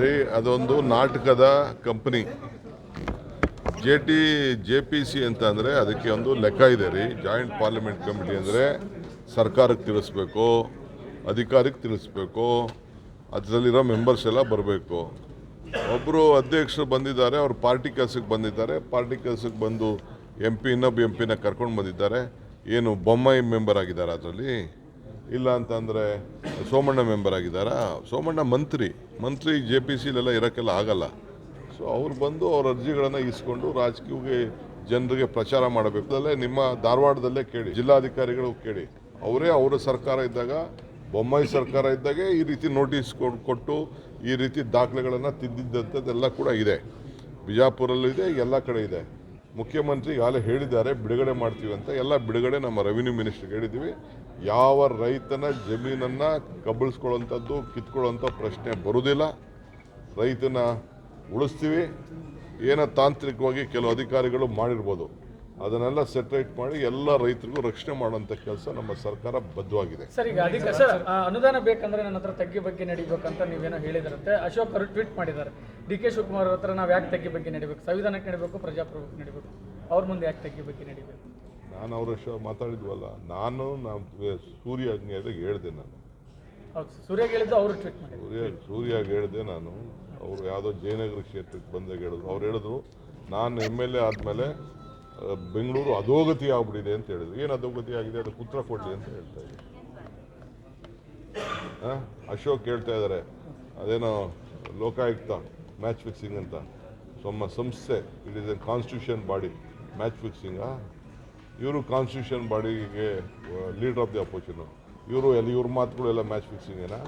ರೀ ಅದೊಂದು ನಾಟಕದ company. J T J P C ಅಂತ ಅಂದರೆ ಅದಕ್ಕೆ ಒಂದು ಲೆಕ್ಕ ಇದೆ ರೀ. ಜಾಯಿಂಟ್ ಪಾರ್ಲಿಮೆಂಟ್ ಕಮಿಟಿ ಅಂದರೆ ಸರ್ಕಾರಕ್ಕೆ ತಿಳಿಸ್ಬೇಕು ಅಧಿಕಾರಕ್ಕೆ ತಿಳಿಸ್ಬೇಕು, ಅದರಲ್ಲಿರೋ ಮೆಂಬರ್ಸ್ ಎಲ್ಲ ಬರಬೇಕು. ಒಬ್ಬರು ಅಧ್ಯಕ್ಷರು ಬಂದಿದ್ದಾರೆ, ಅವರು ಪಾರ್ಟಿ ಕೆಲಸಕ್ಕೆ ಬಂದಿದ್ದಾರೆ. ಪಾರ್ಟಿ ಕೆಲಸಕ್ಕೆ ಬಂದು ಎಂ ಪಿ ಇನ್ನೊಬ್ಬ ಎಂ ಪಿನ ಕರ್ಕೊಂಡು ಬಂದಿದ್ದಾರೆ. ಏನು ಬೊಮ್ಮಾಯಿ ಮೆಂಬರ್ ಆಗಿದ್ದಾರೆ ಅದರಲ್ಲಿ. ಇಲ್ಲ ಅಂತಂದರೆ ಸೋಮಣ್ಣ ಮೆಂಬರ್ ಆಗಿದ್ದಾರಾ? ಸೋಮಣ್ಣ ಮಂತ್ರಿ. ಮಂತ್ರಿ ಜೆ ಪಿ ಸಿಲೆಲ್ಲ ಇರೋಕ್ಕೆಲ್ಲ ಆಗಲ್ಲ. ಸೊ ಅವ್ರು ಬಂದು ಅವ್ರ ಅರ್ಜಿಗಳನ್ನು ಇಸ್ಕೊಂಡು ರಾಜಕೀಯಕ್ಕೆ ಜನರಿಗೆ ಪ್ರಚಾರ ಮಾಡಬೇಕು. ಅದಲ್ಲೇ ನಿಮ್ಮ ಧಾರವಾಡದಲ್ಲೇ ಕೇಳಿ, ಜಿಲ್ಲಾಧಿಕಾರಿಗಳು ಕೇಳಿ. ಅವರೇ ಅವರ ಸರ್ಕಾರ ಇದ್ದಾಗ, ಬೊಮ್ಮಾಯಿ ಸರ್ಕಾರ ಇದ್ದಾಗೆ ಈ ರೀತಿ ನೋಟಿಸ್ ಕೊಟ್ಟು ಈ ರೀತಿ ದಾಖಲೆಗಳನ್ನು ತಿದ್ದಿದ್ದಂಥದ್ದೆಲ್ಲ ಕೂಡ ಇದೆ. ಬಿಜಾಪುರಲ್ಲಿದೆ ಎಲ್ಲ ಕಡೆ ಇದೆ. ಮುಖ್ಯಮಂತ್ರಿ ಈಗಾಗಲೇ ಹೇಳಿದ್ದಾರೆ, ಬಿಡುಗಡೆ ಮಾಡ್ತೀವಿ ಅಂತ. ಎಲ್ಲ ಬಿಡುಗಡೆ ನಮ್ಮ ರೆವಿನ್ಯೂ ಮಿನಿಸ್ಟ್ರಿಗೆ ಹೇಳಿದ್ದೀವಿ. ಯಾವ ರೈತನ ಜಮೀನನ್ನು ಕಬಳಿಸ್ಕೊಳ್ಳೋಂಥದ್ದು ಕಿತ್ಕೊಳ್ಳೋಂಥ ಪ್ರಶ್ನೆ ಬರುವುದಿಲ್ಲ. ರೈತನ ಉಳಿಸ್ತೀವಿ. ಏನೋ ತಾಂತ್ರಿಕವಾಗಿ ಕೆಲವು ಅಧಿಕಾರಿಗಳು ಮಾಡಿರ್ಬೋದು. ಅದನ್ನೆಲ್ಲ ಸೆಟ್ರೇಟ್ ಮಾಡಿ ಎಲ್ಲ ರೈತರಿಗೂ ರಕ್ಷಣೆ ಮಾಡುವಂಥ ಕೆಲಸ ನಮ್ಮ ಸರ್ಕಾರ ಬದ್ಧವಾಗಿದೆ. ಸರ್, ಈಗ ಅಧಿಕ, ಸರ್ ಅನುದಾನ ಬೇಕಂದ್ರೆ ನನ್ನ ಹತ್ರ ತಗ್ಗಿ ಬಗ್ಗೆ ನಡಿಬೇಕಂತ ನೀವೇನೋ ಹೇಳಿದಾರಂತೆ ಅಶೋಕ್ ಅವರು ಟ್ವೀಟ್ ಮಾಡಿದ್ದಾರೆ. ಡಿ ಕೆ ಶಿವಕುಮಾರ್ ಹತ್ರ ನಾವು ಯಾಕೆ ತಗ್ಗಿ ಬಗ್ಗೆ ನಡಿಬೇಕು? ಸಂವಿಧಾನಕ್ಕೆ ನಡಿಬೇಕು, ಪ್ರಜಾಪ್ರಭುತ್ವಕ್ಕೆ ನಡಿಬೇಕು? ಅವ್ರ ಮುಂದೆ ಯಾಕೆ ತಗ್ಗಿ ಬಗ್ಗೆ ನಡಿಬೇಕು? ನಾನು ಅವರ ಶ ಮಾತಾಡಿದ್ವಲ್ಲ ನಾನು ನಮ್ಮ ಸೂರ್ಯ ಅಗ್ನಿಯಾದಾಗ ಹೇಳಿದೆ ನಾನು. ಸೂರ್ಯ ಸೂರ್ಯ ಸೂರ್ಯಾಗ ಹೇಳಿದೆ ನಾನು. ಅವರು ಯಾವುದೋ ಜಯನಗರ ಕ್ಷೇತ್ರಕ್ಕೆ ಬಂದಾಗ ಹೇಳಿದ್ರು. ಅವ್ರು ಹೇಳಿದ್ರು ನಾನು ಎಂ ಎಲ್ ಎ ಆದಮೇಲೆ ಬೆಂಗಳೂರು ಅಧೋಗತಿ ಆಗ್ಬಿಟ್ಟಿದೆ ಅಂತ ಹೇಳಿದ್ರು. ಏನು ಅಧೋಗತಿ ಆಗಿದೆ? ಅದು ಉತ್ತರ ಕೊಡಲಿ ಅಂತ ಹೇಳ್ತಾ ಇದ್ದೆ ಹಾಂ? ಅಶೋಕ್ ಹೇಳ್ತಾ ಇದ್ದಾರೆ ಅದೇನೋ ಲೋಕಾಯುಕ್ತ ಮ್ಯಾಚ್ ಫಿಕ್ಸಿಂಗ್ ಅಂತ. ನಮ್ಮ ಸಂಸ್ಥೆ it is a constitution body. Match ಫಿಕ್ಸಿಂಗಾ? ಇವರು ಕಾನ್ಸ್ಟಿಟ್ಯೂಷನ್ ಬಾಡಿಗೆ ಲೀಡರ್ ಆಫ್ ದಿ ಅಪೋಸಿಷನ್ ಇವರು ಎಲ್ಲ ಇವ್ರ ಮಾತುಗಳು ಎಲ್ಲ ಮ್ಯಾಚ್ ಫಿಕ್ಸಿಂಗೇನಾ